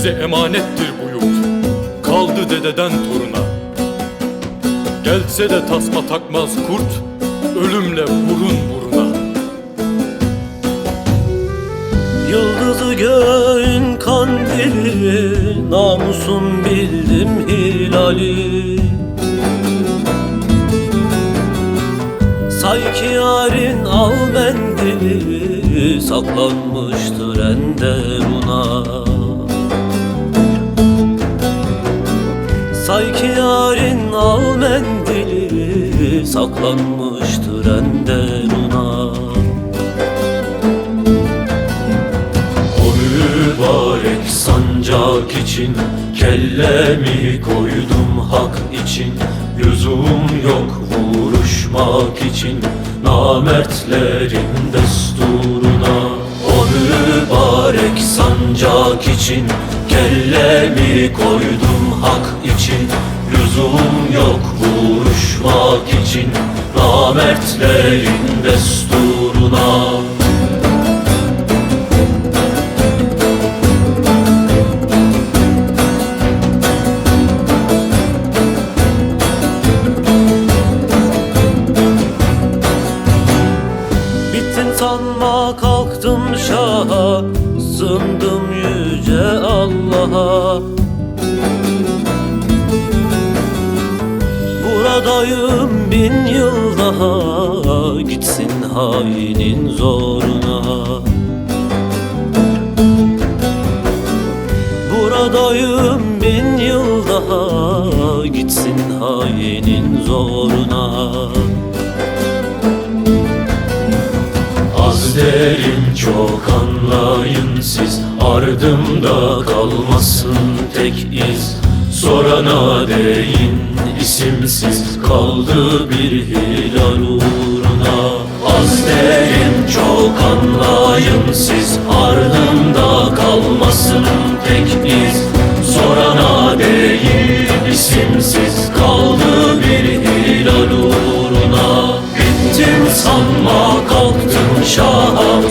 bize emanettir bu yurt Kaldı dededen toruna. Gelse de tasma takmaz kurt Ölümle burun buruna. Yıldızı göğün kandili Namusum bildim hilali. Say ki yarın al mendili Saklanmıştır enderuna Say ki yarın al mendili Saklanmıştır enderuna O mübarek sancak için Kellemi koydum hak için. Lüzum yok vuruşmak için Namertlerin desturuna. O mübarek sancak için Kellemi koydum hak için. Lüzum yok vuruşmak için. Namertlerin desturuna. Bittin sanma kalktım şaha. Sındım yüce Allah'a Buradayım bin yıl daha Gitsin hainin zoruna. Buradayım bin yıl daha Gitsin hainin zoruna. Az derim çok anlayın siz Ardımda kalmasın tek iz. Sorana deyin sensiz kaldı bir hilal uğruna. Az derim çok anlayın siz ardında kalmasın tek iz. Sorana değil isimsiz kaldı bir hilal uğruna. Bittim sanma kalktım şaha